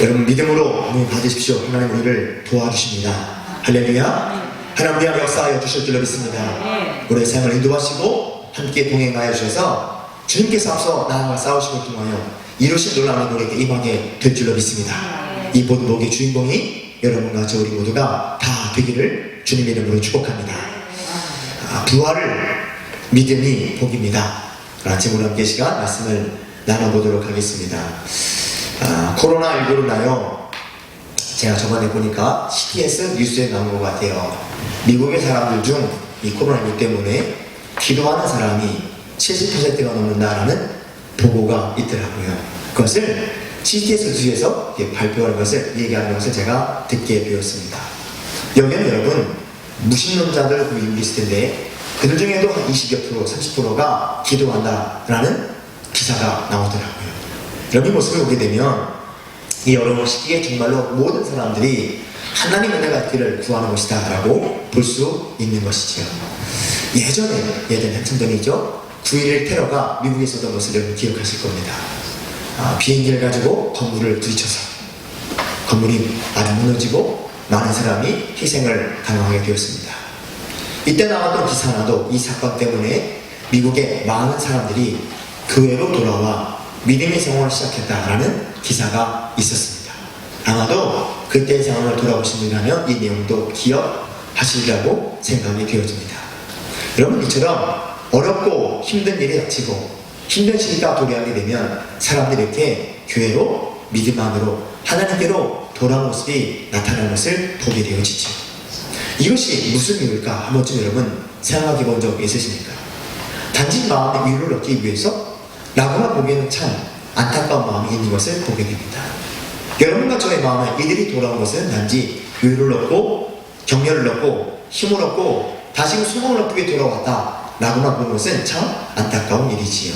여러분 믿음으로 문을 받으십시오. 하나님 우리를 도와주십니다. 할렐루야. 하나님 우리 안에 역사하여 주실 줄로 믿습니다. 우리의 삶을 인도하시고 함께 동행하여 주셔서 주님께서 앞서 나아가 싸우시고 통하여 이루신 놀라운 우리에게 임하게 될 줄로 믿습니다. 이 모든 복의 주인공이 여러분과 저 우리 모두가 다 되기를 주님 이름으로 축복합니다. 아, 부활을 믿음이 복입니다. 아침 우리 함께 시간 말씀을 나눠보도록 하겠습니다. 아, 코로나19로 나요. 제가 저번에 보니까 CTS 뉴스에 나온 것 같아요. 미국의 사람들 중 이 코로나19 때문에 기도하는 사람이 70%가 넘는다라는 보고가 있더라고요. 그것을 CTS 이렇게 발표하는 것을 얘기하는 것을 제가 듣게 되었습니다. 여기는 여러분 무신론자들 있을 텐데 그들 중에도 한 20여 프로, 30%가 기도한다라는 기사가 나오더라고요. 이 모습을 보게 되면 이 어려운 시기에 정말로 모든 사람들이 하나님 은혜가 있기를 구하는 것이다 라고 볼 수 있는 것이지요. 예전에, 예전에 한참 전이죠. 9.11 테러가 미국에 있었던 것을 여러분 기억하실 겁니다. 아, 비행기를 가지고 건물을 부딪혀서 건물이 아주 무너지고 많은 사람이 희생을 당하게 되었습니다. 이때 나왔던 기사 하나도 이 사건 때문에 미국의 많은 사람들이 교회로 돌아와 믿음의 생활을 시작했다라는 기사가 있었습니다. 아마도 그때의 상황을 돌아보신 분이라면 이 내용도 기억하시리라고 생각이 되어집니다. 여러분 이처럼 어렵고 힘든 일이 닥치고 힘든 시기가 도래하게 되면 사람들이 이렇게 교회로 믿음 안으로 하나님께로 돌아온 모습이 나타나는 것을 보게 되어지죠. 이것이 무슨 이유일까? 한 번쯤 여러분 생각해 본 적 있으십니까? 단지 마음의 위로를 얻기 위해서 라고만 보기에는 참 안타까운 마음이 있는 것을 보게 됩니다. 여러분과 저의 마음에 이들이 돌아온 것은 단지 위로를 얻고 격려를 얻고 힘을 얻고 다시 소망을 얻기 위해 돌아왔다 라고만 보는 것은 참 안타까운 일이지요.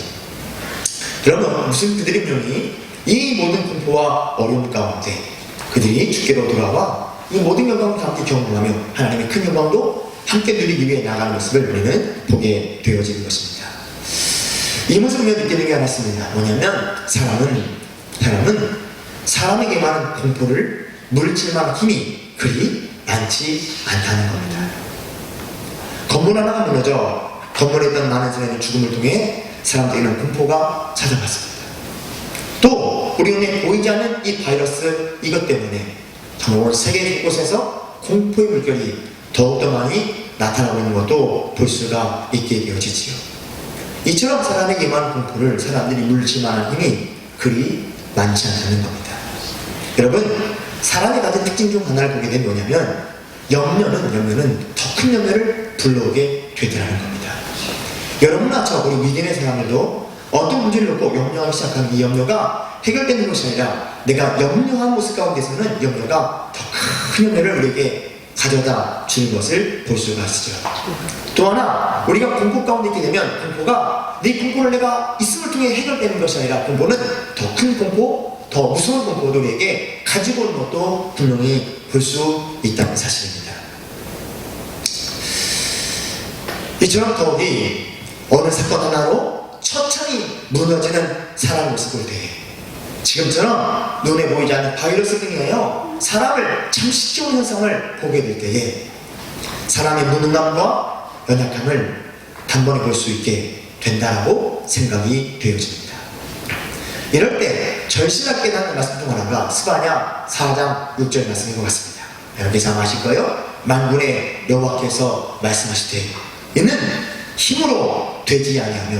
여러분 무슨 그들의 명이 이 모든 공포와 어려움 가운데 그들이 주께로 돌아와 이 모든 영광을 함께 경험하며 하나님의 큰 영광도 함께 누리기 위해 나가는 모습을 우리는 보게 되어지는 것입니다. 이 모습을 우리가 느끼는 게 하나 있습니다. 뭐냐면 사람은 사람은 사람에게만 공포를 물질만 힘이 그리 많지 않다는 겁니다. 건물 하나가 무너져 건물에 있던 많은 사람의 죽음을 통해 사람들에게는 공포가 찾아왔습니다. 또 우리 눈에 보이지 않는 이 바이러스 이것 때문에 정말 세계 곳곳에서 공포의 물결이 더욱더 많이 나타나고 있는 것도 볼 수가 있게 되어지지요. 이처럼 사람에게 임한 공포를 사람들이 물지만한 힘이 그리 많지 않다는 겁니다. 여러분, 사람이 가진 특징 중 하나를 보게 되면 뭐냐면 염려는 염려는 더 큰 염려를 불러오게 되더라는 겁니다. 여러분과 저 우리 믿음의 사람들도 어떤 문제를 놓고 염려하기 시작하는 이 염려가 해결되는 것이 아니라 내가 염려한 모습 가운데서는 염려가 더 큰 염려를 우리에게 가져다 주는 것을 볼 수가 있죠. 또 하나 우리가 공포 가운데 있게 되면 공포가 네 공포를 내가 있음을 통해 해결되는 것이 아니라 공포는 더 큰 공포, 더 무서운 공포도 우리에게 가지고 오는 것도 분명히 볼 수 있다는 사실입니다. 이처럼 더욱이 어느 사건 하나로 처참히 무너지는 사람 모습을 대해 지금처럼 눈에 보이지 않는 바이러스 등이에요 사람을 잠식시키는 현상을 보게 될 때에 사람의 무능함과 연약함을 단번에 볼 수 있게 된다라고 생각이 되어집니다. 이럴 때 절실하게 나는 말씀 중 하나가 스바냐 4장 6절 말씀인 것 같습니다. 여기서 아실 거예요? 만군의 여호와께서 말씀하실 때 이는 힘으로 되지 아니하며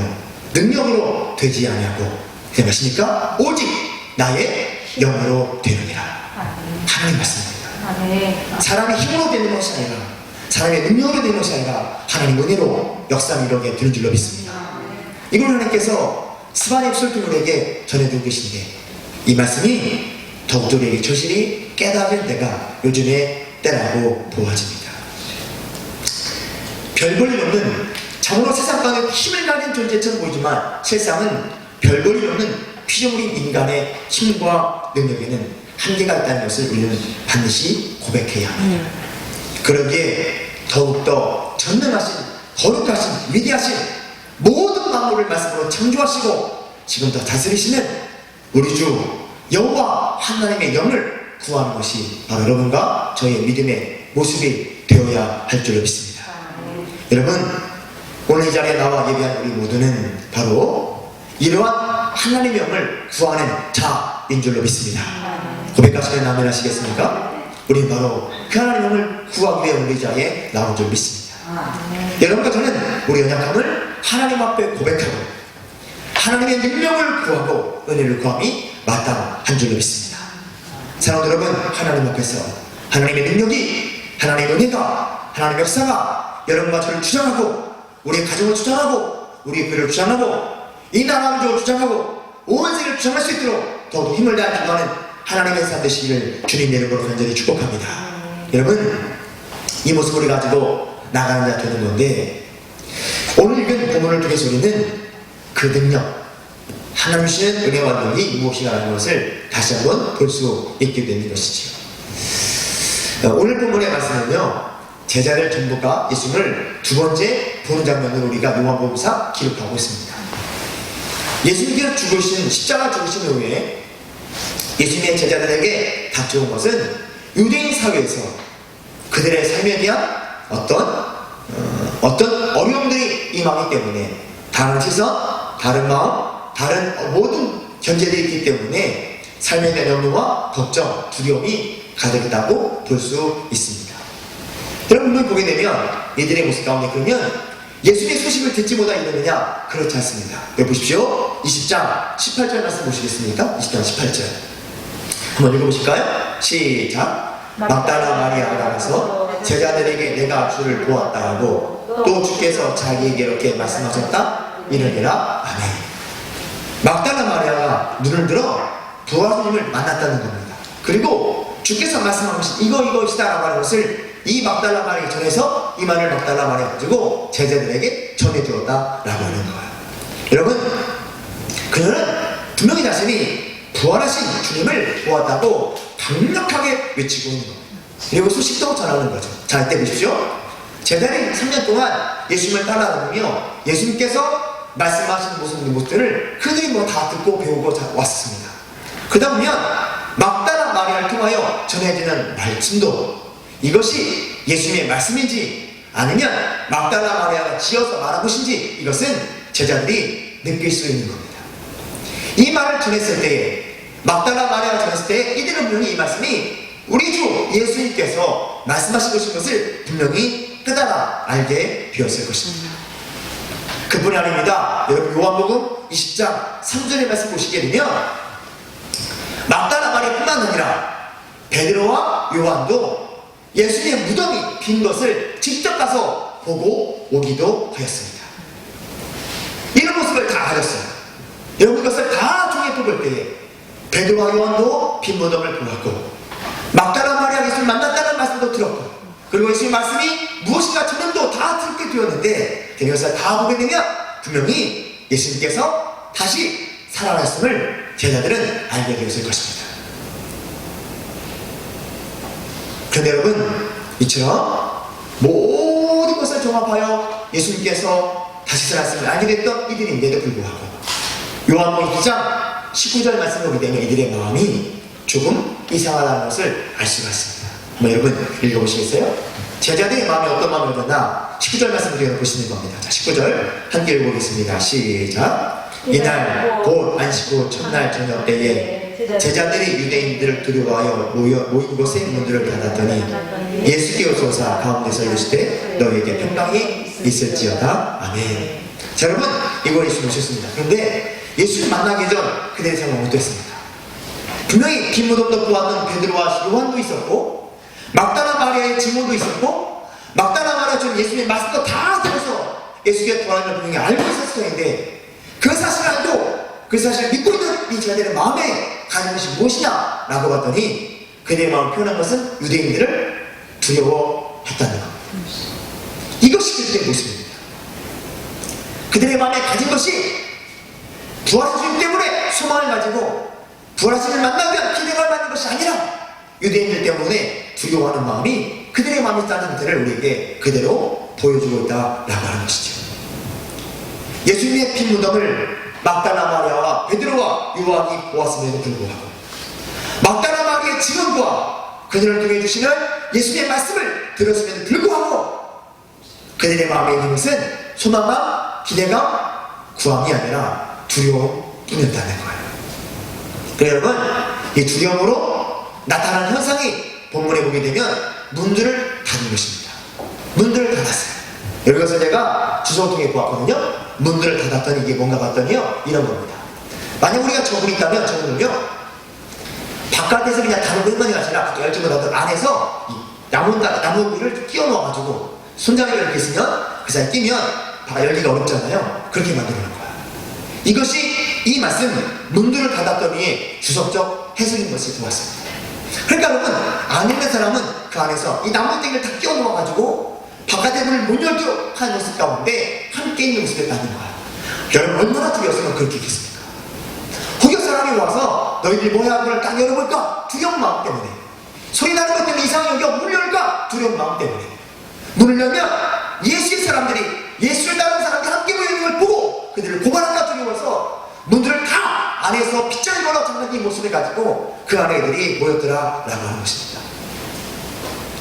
능력으로 되지 아니하고 그게 무엇입니까? 오직 나의 영으로 되느니라. 하나님 말씀입니다. 아, 네. 사람의 힘으로 되는 것이 아니라 사람의 능력으로 되는 것이 아니라 하나님 은혜로 역사를 이루게 되는 줄로 믿습니다. 이걸 하나님께서 스바냐 입술들에게 전해주고 계신데 이 말씀이 더욱더 우리에게 절실히 깨달을 때가 요즘의 때라고 보아집니다. 별 볼일 없는 참으로 세상 가운데 힘을 가진 존재처럼 보이지만 세상은 별 볼일 없는 피조물인 인간의 힘과 능력에는 한계가 있다는 것을 우리는 반드시 고백해야 합니다. 그러기에 더욱더 전능하신 거룩하신 위대하신 모든 만물을 말씀으로 창조하시고 지금도 다스리시는 우리 주 여호와 하나님의 영을 구하는 것이 바로 여러분과 저의 믿음의 모습이 되어야 할 줄로 믿습니다. 여러분 오늘 이 자리에 나와 예배한 우리 모두는 바로 이러한 하나님의 영을 구하는 자인 줄로 믿습니다. 고백하시면 아멘 하시겠습니까? 우리는 바로 그 하나님의 영을 구하기 위해 우리 자리에 나온 줄 믿습니다. 여러분과 저는 우리 연약함을 하나님 앞에 고백하고 하나님의 능력을 구하고 은혜를 구함이 마땅한 줄로 믿습니다. 사랑하는 여러분, 하나님 앞에서 하나님의 능력이 하나님의 은혜가 하나님의 역사가 여러분과 저를 주장하고 우리의 가정을 주장하고 우리의 교회를 주장하고 이 나라를 주장하고 온 세계를 주장할 수 있도록 더욱 힘을 다해 기도하는 하나님의 사람 되시기를 주님 이름으로 간절히 축복합니다. 여러분 이 모습을 가지고 나가는 자 되는 건데 오늘 읽은 본문을 통해서 우리는 그 능력 하나님 주시는 은혜와 능력이 무엇이라는 것을 다시 한번 볼 수 있게 되는 것이지요. 어, 오늘 본문의 말씀은요 제자들 전부가 예수님을 두 번째 보는 장면을 우리가 요한복음상 기록하고 있습니다. 예수님께서 죽으신 십자가 죽으신 후에 예수님의 제자들에게 닥쳐온 것은 유대인 사회에서 그들의 삶에 대한 어떤 어, 어떤 어려움들이 임하기 때문에 다른 시선, 다른 마음, 다른 모든 견제들이 있기 때문에 삶에 대한 염려와 걱정, 두려움이 가득했다고 볼 수 있습니다. 여러분들 보게 되면 이들의 모습 가운데 그러면 예수님의 소식을 듣지 못하 있느냐? 그렇지 않습니다. 여기 보십시오. 20장 18절 말씀 보시겠습니까? 20장 18절. 한번 읽어보실까요? 시작. 막달라 마리아가 나가서 제자들에게 내가 주를 보았다 하고 또 주께서 자기에게 이렇게 말씀하셨다 이르니라 아멘 막달라 마리아가 눈을 들어 부하주님을 만났다는 겁니다 그리고 주께서 말씀하신 이거 이것이다라고 하는 것을 이 막달라 마리아에 전해서 이 말을 막달라 마리아 가지고 제자들에게 전해주었다라고 하는 거예요 여러분 그녀는 분명히 자신이 부활하신 주님을 보았다고 강력하게 외치고 있는 겁니다. 그리고 소식도 전하는 거죠. 자, 이때 보십시오. 제자들이 3년 동안 예수님을 따라다니며 예수님께서 말씀하시는 모습, 모습들을 그들이 뭐 다 듣고 배우고 자- 왔습니다. 그러다 보면 막다라 마리아를 통하여 전해지는 말씀도 이것이 예수님의 말씀인지 아니면 막다라 마리아가 지어서 말한 것인지 이것은 제자들이 느낄 수 있는 겁니다. 이 말을 전했을 때에 막달라 마리아가 전했을 때에 이들은 분명히 이 말씀이 우리 주 예수님께서 말씀하신 것인 것을 분명히 깨달아 알게 되었을 것입니다. 그뿐이 아닙니다. 여러분 요한복음 20장 3절의 말씀 보시게 되면 막달라 마리아뿐만 아니라 베드로와 요한도 예수님의 무덤이 빈 것을 직접 가서 보고 오기도 하였습니다. 이런 모습을 다 가졌어요. 여러분 이것을 다 종에 뽑을 때에 베드로와 요한도 빈 무덤을 보았고 막달라 마리아 예수를 만났다는 말씀도 들었고 그리고 예수의 말씀이 무엇인가 저는도 다 듣게 되었는데 이것을 다 보게 되면 분명히 예수님께서 다시 살아났음을 제자들은 알게 되었을 것입니다. 그런데 여러분 이처럼 모든 것을 종합하여 예수님께서 다시 살았음을 알게 됐던 이들인데도 불구하고 요한복음 2장 19절 말씀을 보게 되면 이들의 마음이 조금 이상하다는 것을 알 수가 있습니다. 한번 여러분 읽어보시겠어요? 제자들의 마음이 어떤 마음이었나 19절 말씀을 우리가 보시는 겁니다. 자, 19절 함께 읽어보겠습니다. 시작. 이날 곧 안식 후 첫날 저녁 때에 제자들이 유대인들을 두려워하여 모여, 곳에 문들을 닫았더니 예수께 오소서 가운데서 이르시되 너에게 평강이 있을지어다. 아멘. 자, 여러분 이거 예수 오셨습니다. 그런데 예수를 만나기 전 그들의 생각은 어땠습니까? 분명히 빈 무덤도 보았던 베드로와 요한도 있었고 막다나 마리아의 증오도 있었고 막다나 마리아 준 예수님의 말씀도 다 들어서 예수께 돌아가는 분명히 알고 있었을 텐데 그 사실을 알고 그 사실을 믿고 있는 이 제자들의 마음에 가진 것이 무엇이냐 라고 봤더니 그들의 마음을 표현한 것은 유대인들을 두려워했다는 겁니다. 이것이 그들의 모습입니다. 그들의 마음에 가진 것이 부활의 주님 때문에 소망을 가지고 부활하신을 만나면 기대가 받는 것이 아니라 유대인들 때문에 두려워하는 마음이 그들의 마음이 있다는 상태를 우리에게 그대로 보여주고 있다라고 하는 것이죠. 예수님의 빈 무덤을 막달라 마리아와 베드로와 요한이 보았음에도 불구하고 막다나 마리의 증언과 그들을 통해 주시는 예수님의 말씀을 들었음에도 불구하고 그들의 마음에 있는 것은 소망과 기대감, 구함이 아니라 두려움뿐이었다는 거예요. 그 여러분, 이 두려움으로 나타나는 현상이 본문에 보게 되면 문들을 닫은 것입니다. 문들을 닫았어요. 여기서 제가 주소를 통해 보았거든요. 문들을 닫았더니 이게 뭔가 봤더니요. 이런 겁니다. 만약 우리가 저문이 있다면 저문을요. 바깥에서 그냥 다른 것만이 아니라 하던 안에서 이 나무, 나무를 끼워 넣어가지고 손잡이를 이렇게 쓰면 그 사이에 끼면 다 열기가 어렵잖아요. 그렇게 만들어 놓은 거야. 이것이 이 말씀 문들을 닫았더니 주석적 해석인 것을 보았습니다. 그러니까 여러분 안 읽는 사람은 그 안에서 이 나무땡이를 다 끼워 넣어가지고 바깥의 문을 못 열도록 하는 모습 가운데 함께 있는 모습을 받는 거야. 여러분 얼마나 두려웠으면 그렇게 했겠습니까? 후교 사람이 와서 너희들이 뭐야 문을 딱 열어볼까? 두려운 마음 때문에 소리 나는 것 때문에 이상한 여기가 문을 열까? 두려운 마음 때문에 문을 열면 예수의 사람들이 예수를 따르는 사람들이 함께 모이는 걸 보고 그들을 고발할까 두려워서 문들을 다 안에서 빗장이 걸어 잠긴 모습을 가지고 그 안에 이들이 모였더라 라고 하는 것입니다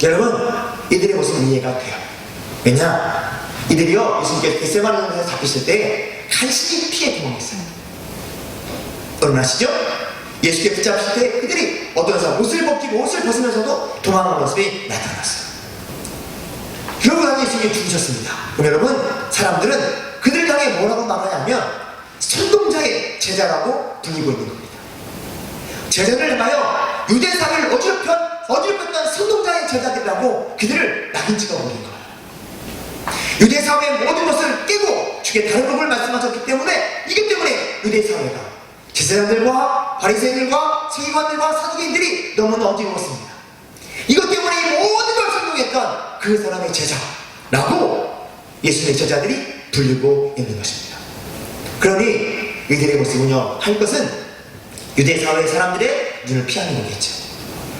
여러분 이들의 모습은 이해가 돼요 왜냐 이들이요 예수님께서 겟세마네에서 잡히실 때 간신히 피해 도망했어요 여러분 아시죠? 예수께 붙잡힐 때 그들이 어떤 사람 옷을 벗기고 옷을 벗으면서도 도망하는 모습이 나타났어요 그러고 나서 예수님이 죽으셨습니다. 그럼 여러분, 사람들은 그들 향해 뭐라고 말하냐면, 선동자의 제자라고 불리고 있는 겁니다. 제자를 행하여 유대사를 어지럽혔, 어지럽혔던 선동자의 제자들이라고 그들을 낙인 찍어 버린 거예요. 유대사회의 모든 것을 깨고 주께 다른 법을 말씀하셨기 때문에, 이기 때문에 유대사회가 제사장들과 바리새인들과 세관들과 사두개인들이 너무나 어지러웠습니다. 이것 때문에 이 모든 걸 성공했던 그 사람의 제자라고 예수님의 제자들이 불리고 있는 것입니다. 그러니 이들의 모습은요, 할 것은 유대 사회 사람들의 눈을 피하는 거겠죠.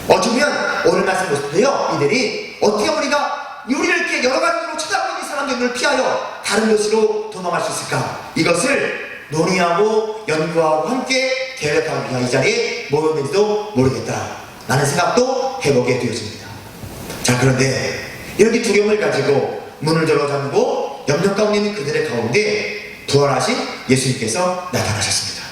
어쩌면 오늘 말씀 모습도요, 이들이 어떻게 우리가 우리를 이렇게 여러 가지로 쳐다보는 이 사람들의 눈을 피하여 다른 곳으로 도망갈 수 있을까? 이것을 논의하고 연구하고 함께 계획하기 이 자리에 모였는지도 모르겠다. 라는 생각도 해보게 되어집니다. 자, 그런데 이렇게 두려움을 가지고 문을 열어 잠그고 염려 가운데 있는 그들의 가운데 부활하신 예수님께서 나타나셨습니다.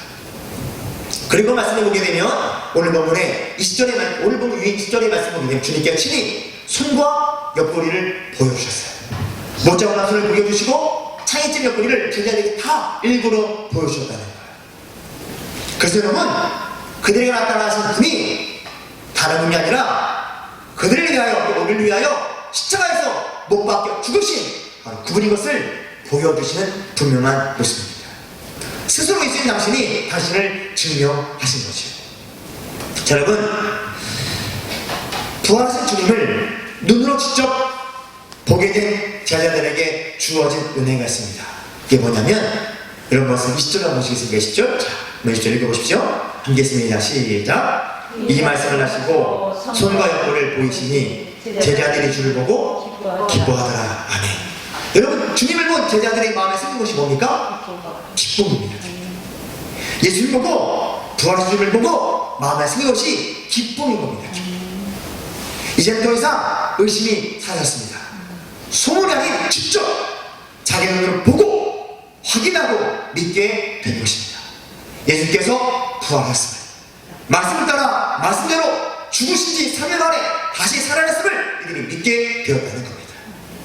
그리고 말씀을 보게 되면 오늘 본문에 20절에 오늘 본문 유인 10절의 말씀을 보게 되면 주님께서 친히 손과 옆구리를 보여주셨어요. 못자고 손을 보여주시고 창의점 옆구리를 제자들에게 다 일부러 보여주셨다는 거예요. 그래서 여러분 그들에게 나타나신 분이 다른 분이 아니라 그들을 위하여 또 우리를 위하여 십자가에서 못 박혀 죽으신 그분인 것을 보여주시는 분명한 모습입니다. 스스로 있으신 당신이 당신을 증명하신 거죠. 자, 여러분, 부활하신 주님을 눈으로 직접 보게 된 제자들에게 주어진 은혜가 있습니다. 그게 뭐냐면, 여러분 말씀 20절 한번 보시겠습니까? 20절? 자, 20절 읽어보십시오. 함께 했습니다. 시작. 이 말씀을 하시고 손과 옆구를 보이시니 제자들이 주를 보고 기뻐하더라. 아멘. 여러분, 주님을 본 제자들의 마음에 생긴 것이 뭡니까? 기쁨입니다. 예수를 보고 부활하신 주님을 보고 마음에 생긴 것이 기쁨인 겁니다. 이제는 더 이상 의심이 사라졌습니다. 아닌 직접 자기 눈으로 보고 확인하고 믿게 된 것입니다. 예수께서 부활하셨습니다. 말씀을 따라 말씀대로 죽으신 지 3일 만에 다시 살아났음을 이들이 믿게 되었다는 겁니다.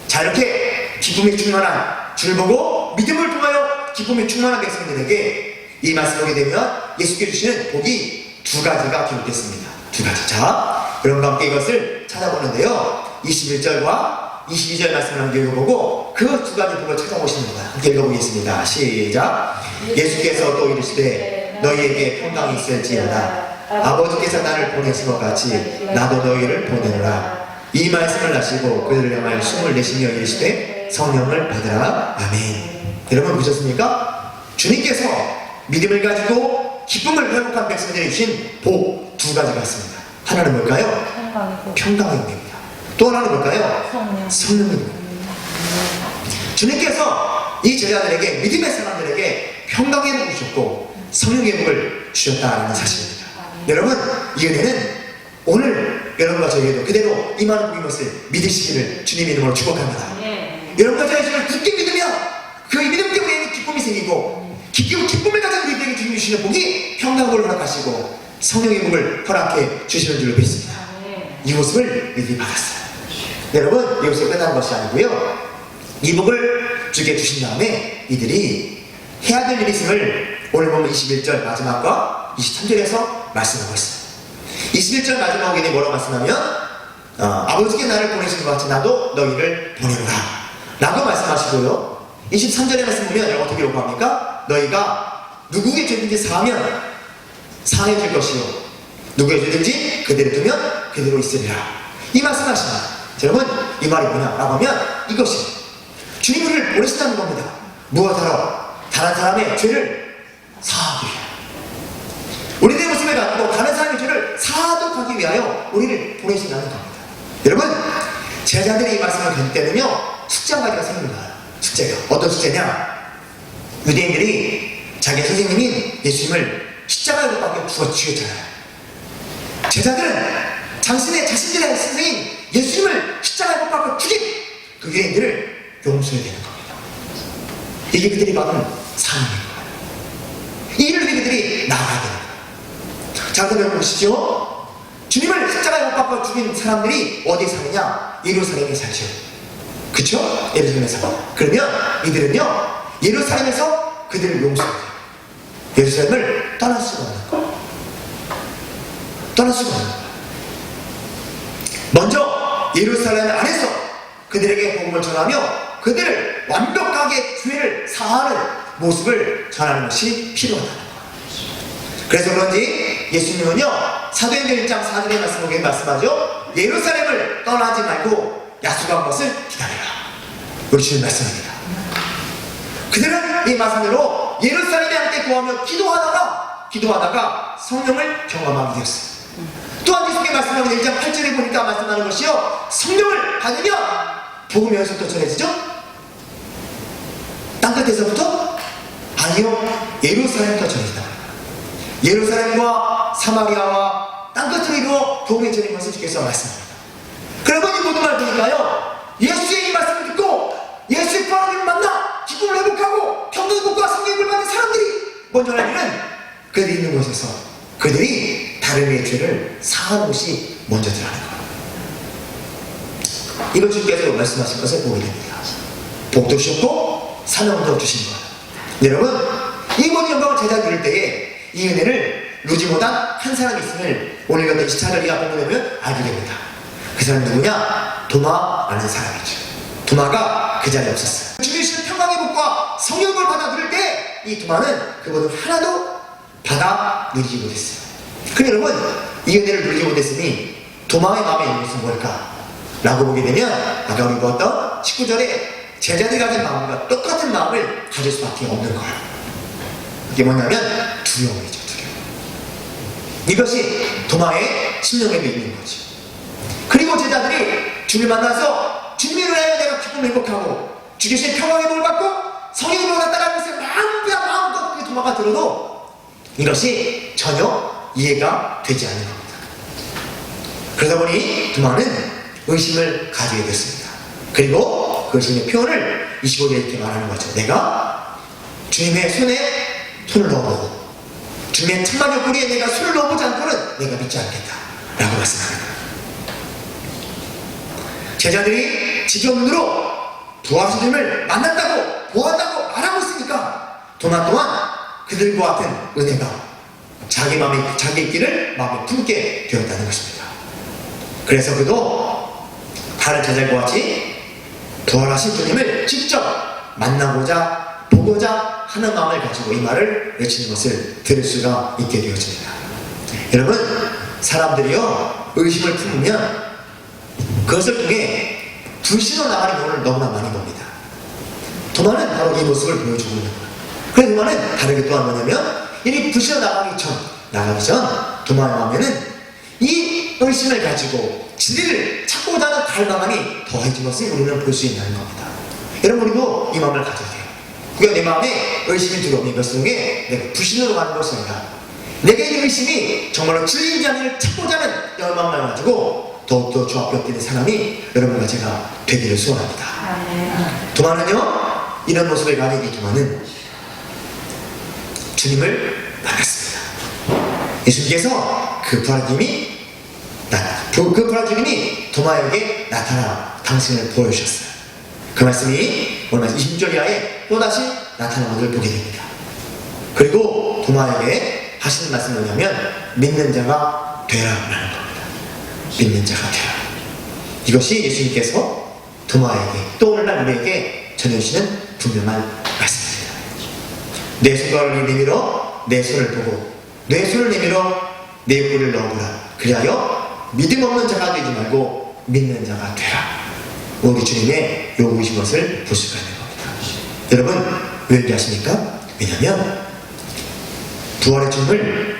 자 이렇게 기쁨에 충만한 주를 보고 믿음을 통하여 기쁨에 충만한 백성들에게 이 말씀을 보게 되면 예수께 주시는 복이 두 가지가 기록됐습니다. 두 가지. 자, 여러분과 함께 이것을 찾아보는데요. 21절과 22절 말씀을 함께 읽어보고 그 두 가지 복을 찾아보시는 거예요. 함께 읽어보겠습니다. 시작. 예수께서 또 이르시되 너희에게 평강이 있을지어다. 아버지께서 나를 보내신 것 같이 나도 너희를 보내노라. 이 말씀을 하시고 그들을 향하여 숨을 내쉬며 이르시되 성령을 받으라. 아멘. 여러분 보셨습니까? 주님께서 믿음을 가지고 기쁨을 회복한 백성들이 주신 복 두 가지가 있습니다. 하나는 뭘까요? 평강이고 평강의 복입니다. 또 하나는 뭘까요? 성령. 복. 주님께서 이 제자들에게 믿음의 사람들에게 평강의 복을 주셨고 성령의 복을 주셨다는 사실입니다. 여러분 이 은혜는 오늘 여러분과 저에게도 그대로 임하는 복인 것을 믿으시기를 주님의 이름으로 축복합니다. 네. 여러분과 저의 주를 굳게 믿으면 그 믿음 때문에 기쁨이 생기고 기쁨, 기쁨을 가진 우리에게 주님 주시는 복이 평강을 허락하시고 성령의 복을 허락해 주시는 줄로 믿습니다. 네. 이 모습을 믿음이 받았어요. 여러분 여기서 끝나는 것이 아니고요. 이 복을 주게 주신 다음에 이들이 해야 될 일이 있음을 오늘 보면 21절 마지막과 23절에서 말씀하고 있어요. 21절 마지막에 뭐라고 말씀하면 어, 아버지께 나를 보내신 것 같이 나도 너희를 보내노라 라고 말씀하시고요. 23절에 말씀 보면 여러분 어떻게 요구합니까? 너희가 누구에게 죄든지 사하면 사해줄 것이요 누구의 죄든지 그대로 두면 그대로 있으리라. 이 말씀하십니다. 자, 여러분 이 말이 뭐냐라고 하면 이것이 주님을 보내신다는 겁니다. 무엇하러? 다른 사람의 죄를 사하기 우리들의 모습을 갖고 다른 사람의 죄를 사하도록 하기 위하여 우리를 보내신다는 겁니다. 여러분 제자들이 이 말씀을 듣을 때는요 숙제 한 가지가 생깁니다. 숙제가. 어떤 숙제냐? 유대인들이 자기 선생님인 예수님을 십자가에 못 박혀 죽어 죽였잖아요. 제자들은 당신의 자신들의 선생님 예수님을 십자가에 못 박혀 죽인 그 유대인들을 용서해야 되는 겁니다. 이게 그들이 받은 사명인 거예요. 이 일을 위해 그들이 나아가야 되는 거예요. 자, 그러면 보시죠. 주님을 십자가에 못 박혀 죽인 사람들이 어디에 사느냐? 예루살렘에 살죠. 그쵸? 예루살렘에 살아. 그러면 이들은요, 예루살렘에서 그들을 용서해야 돼요. 예루살렘을 떠날 수가 없는. 떠날 수가 없는. 먼저 예루살렘 안에서 그들에게 복음을 전하며 그들을 완벽하게 죄를 사하는 모습을 전하는 것이 필요하다는 거예요. 그래서 그런지 예수님은요 사도행전 1장 4절의 말씀 보게 말씀하죠 예루살렘을 떠나지 말고 야수간 것을 기다려라 우리 주님 말씀입니다 그들은 이 말씀대로 예루살렘에 함께 구하며 기도하다가 기도하다가 성령을 경험하게 되었어요 또한 예수님의 말씀하는 1장 8절에 보니까 말씀하는 것이요 성령을 받으면 복음이 어디서부터 전해지죠? 땅끝에서부터? 아니요 예루살렘부터 전해진다 예루살렘과 사마리아와 땅끝으로 이루어 복음이 전인 것을 주께서 말씀합니다 그러면 이 모든 말 보니까요 예수의 이 말씀을 듣고 예수의 바람을 만나 기쁨을 회복하고 평등의 복과 성경을 받는 사람들이 먼저 할 일은 그들이 있는 곳에서 그들이 다른 이의 죄를 사하는 것이 먼저 드러나는 거예요. 이걸 주께서 말씀하신 것을 보게 됩니다. 복도 주셨고 사명도 주신 거예요. 여러분 이 모든 영광을 제자 드릴 때에 이 은혜를 못한 한 사람이 있음을 오늘 같은 24절 이하 보면 알게 됩니다. 그 사람이 누구냐? 도마라는 사람이죠. 도마가 그 자리에 없었어요. 주님이신 평강의 복과 성령을 받아 들을 때이 도마는 그것을 하나도 받아 누리지 못했어요. 근데 여러분 이 은혜를 누리지 못했으니 도마의 마음에 있는 것은 뭘까? 라고 보게 되면 아까 우리 보았던 19절에 제자들이 가진 마음과 똑같은 마음을 가질 수밖에 없는 거예요. 그게 뭐냐면 두려움이죠. 두려움. 이것이 도마의 심령에도 있는 거죠. 그리고 제자들이 주를 만나서 주님의 은혜에 내가 기쁨을 행복하고 주계신 평강의 복을 받고 성령의 복을 따라가는 것을 마음과 마음껏 도마가 들어도 이것이 전혀 이해가 되지 않는 겁니다. 그러다 보니 도마는 의심을 가지게 됐습니다. 그리고 그 의심의 표현을 25절에 이렇게 말하는 거죠. 내가 주님의 손에 손을 넣어보고 주님의 천만의 뿌리에 내가 손을 넣어보지 않고는 내가 믿지 않겠다. 라고 말씀하는 거예요. 제자들이 부하신 주님을 만났다고 보았다고 말하고 있으니까 도마 또한 그들과 같은 은혜가 자기 마음에 자기 길을 마음에 품게 되었다는 것입니다. 그래서 그도 다른 제자들과 같이 부활하신 주님을 직접 만나고자 보고자 하는 마음을 가지고 이 말을 외치는 것을 들을 수가 있게 되어집니다. 여러분 사람들이요 의심을 품으면 그것을 통해 불신으로 나가는 경우를 너무나 많이 봅니다. 도마는 바로 이 모습을 보여주고 있는 거예요. 그래서 도마는 다르게 또한 뭐냐면 이 불신으로 나가기 전, 나가기 전 마음에는 이 의심을 가지고 진리를 찾고자 하는 갈망이 더해진 것을 우리는 볼 수 있는 겁니다. 여러분 우리도 이 마음을 가져야 돼요. 그러니까 내 마음에 의심이 들어오면 이것 속에 내가 불신으로 가는 것이 아니라 내게 있는 의심이 정말로 주인 자리를 찾고자 하는 열망만 가지고 더욱더 주 앞에 엎드는 사람이 여러분과 제가 되기를 소원합니다. 도마는요 이런 모습을 이 도마는 주님을 만났습니다. 예수님께서 그 부활주님이 나, 그, 그 부활주님이 도마에게 나타나 당신을 보여주셨어요. 그 말씀이 오늘 20절 이하에 또다시 나타나는 것을 보게 됩니다. 그리고 도마에게 하시는 말씀이 뭐냐면 믿는 자가 되라라는 겁니다. 믿는 자가 되라. 이것이 예수님께서 도마에게 또 오늘날 우리에게 전해주시는 분명한 말씀입니다. 내 손가락을 내밀어 내 손을 보고 내 손을 내밀어 내 뿔을 넣어보라. 그리하여 믿음 없는 자가 되지 말고 믿는 자가 되라. 우리 주님의 요구이신 것을 볼 수가 있는 겁니다. 여러분 왜 이렇게 하십니까? 왜냐하면 부활의 주님을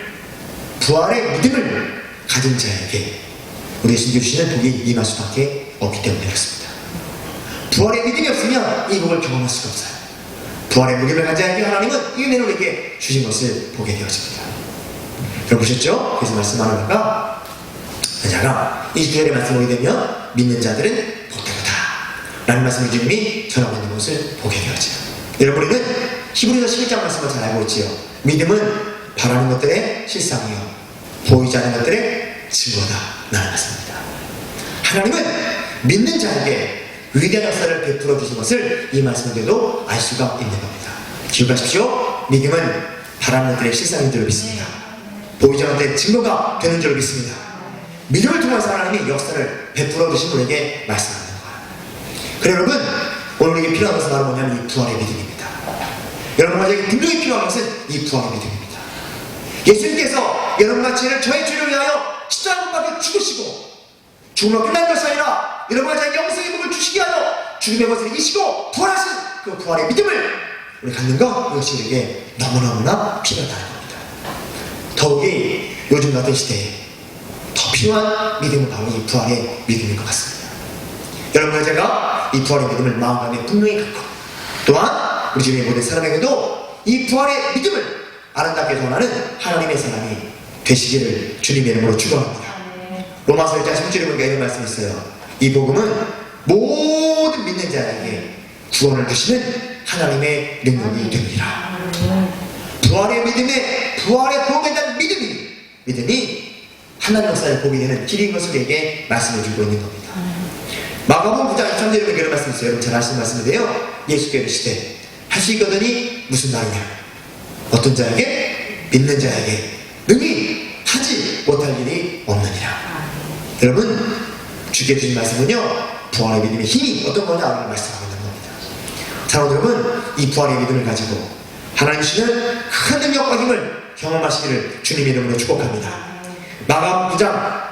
부활의 믿음을 가진 자에게 우리 예수님 주시는 복이 임할 수밖에 없기 때문에 그렇습니다. 부활의 믿음이 없으면 이 복을 경험할 수가 없어요. 부활의 가진 자에게 하나님은 이 은혜를 우리에게 주신 것을 보게 되어집니다. 여러분 보셨죠? 그래서 말씀하다가 자가 20절의 말씀을 보게 되면 믿는 자들은 복되도다 라는 말씀을 주님이 전하고 있는 것을 보게 되어져요. 여러분 우리는 히브리서 11장 말씀을 잘 알고 있지요. 믿음은 바라는 것들의 실상이요 보이지 않는 것들의 증거다 라는 말씀입니다. 하나님은 믿는 자에게 위대한 역사를 베풀어 주신 것을 이 말씀대로 알 수가 있는 겁니다. 기억하십시오. 믿음은 바라는 것들의 실상인 줄 믿습니다. 보이지 않는 증거가 되는 줄 믿습니다. 믿음을 통해서 하나님이 역사를 베풀어 주신 우리에게 말씀하는 거예요. 그래 여러분 오늘 우리에게 필요한 것은 바로 뭐냐면 이 부활의 믿음입니다. 여러분과 제게 분명히 필요한 것은 이 부활의 믿음입니다. 예수님께서 여러분과 죄를 저의 죄를 위하여 십자가 밖에 죽으시고 죽음으로 끝난 것이 아니라 여러분과 제게 영생 죽음의 것을 이기시고 부활하신 그 부활의 믿음을 우리 갖는 것 이것이 우리에게 너무너무나 필요하다는 겁니다. 더욱이 요즘 같은 시대에 더 필요한 믿음은 바로 이 부활의 믿음인 것 같습니다. 여러분과 제가 이 부활의 믿음을 마음가에 분명히 갖고 또한 우리 주변의 모든 사람에게도 이 부활의 믿음을 아름답게 전하는 하나님의 사람이 되시기를 주님의 이름으로 축원합니다. 로마서 1장 10절에 보니까 이런 말씀이 있어요. 이 복음은 모든 믿는 자에게 구원을 주시는 하나님의 능력이 됩니다. 부활의 믿음에 부활의 복에 대한 믿음이 믿음이 하나님 역사를 보게 되는 길인 것을 우리에게 말씀해 주고 있는 겁니다. 마가복음 9장 23절에 보니까 이런 말씀이 있어요. 여러분 잘 아시는 말씀인데요. 예수께서 수 있거든이 무슨 말이냐 어떤 자에게 믿는 자에게 능히 하지 못할 일이 없느니라. 여러분 주께 주신 말씀은요 부활의 믿음의 힘이 어떤 거냐를 말씀하고 있는 겁니다. 자 여러분 이 부활의 믿음을 가지고 하나님 주시는 큰 능력과 힘을 경험하시기를 주님의 이름으로 축복합니다. 마가복음 9장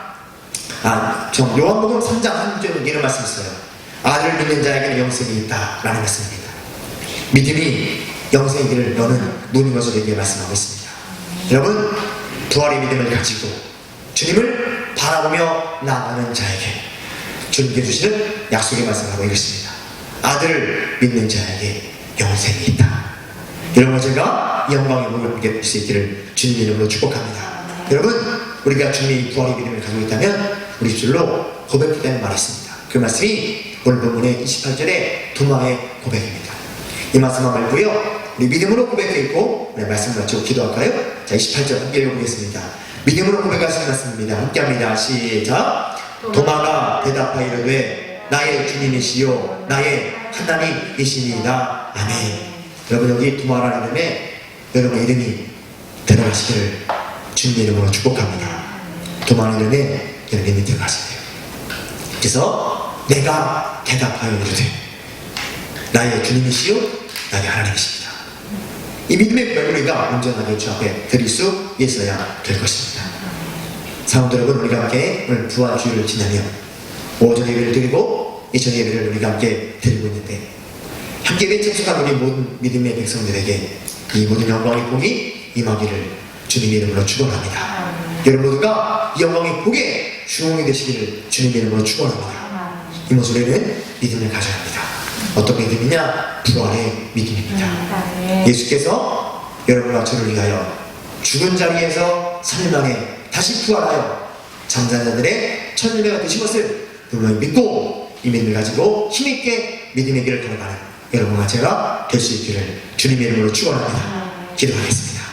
아, 저 요한복음 3장 3절에 이런 말씀이 있어요. 아들을 믿는 자에게는 영생이 있다 라는 말씀입니다. 믿음이 영생의 길을 여는 문인 것을 얘기해 말씀하고 있습니다. 여러분 부활의 믿음을 가지고 주님을 바라보며 나아가는 자에게 주님께 주시는 약속의 말씀을 하고 있습니다. 아들을 믿는 자에게 영생이 있다. 여러분 제가 영광의 목을 보게 될 수 있기를 주님 이름으로 축복합니다. 여러분 우리가 주님의 이 부활의 믿음을 가지고 있다면 우리 입술로 고백되는 말이 있습니다. 그 말씀이 오늘 본문의 28절의 도마의 고백입니다. 이 말씀만 말고요. 우리 믿음으로 고백해 있고 우리 말씀 가지고 기도할까요? 자 28절 함께 읽어보겠습니다. 믿음으로 고백하시는 말씀입니다. 함께합니다. 시작. 도마가 대답하여 이르되 나의 주님이시요 나의 하나님이시니이다. 아멘. 여러분 여기 도마라는 이름에 여러분 이름이 들어가시기를 주님 이름으로 축복합니다. 도마라는 이름에 여러분 이름이 들어가시네요. 그래서 내가 대답하여 이르되 나의 주님이시요 나의 하나님이십니다. 이 믿음의 별우리가 온전하게 주 앞에 드릴 수 있어야 될 것입니다. 사람들 여러분 우리가 함께 오늘 부활 주일을 지나며 오전 예배를 드리고 이전 예배를 우리가 함께 드리고 있는데 함께 참석한 우리 모든 믿음의 백성들에게 이 모든 영광의 복이 임하기를 주님 이름으로 축원합니다. 여러분 모두가 이 영광의 복의 주인공이 되시기를 주님 이름으로 축원합니다. 이 모습에는 믿음을 가져야 합니다. 어떤 믿음이냐? 부활의 믿음입니다. 예수께서 여러분과 저를 위하여 죽은 자리에서 사흘만에 다시 부활하여 잠자자들의 첫 열매가 되신 것을 분명히 믿고 이 믿음을 가지고 힘있게 믿음의 길을 걸어가는 여러분과 제가 될 수 있기를 주님의 이름으로 축원합니다. 기도하겠습니다.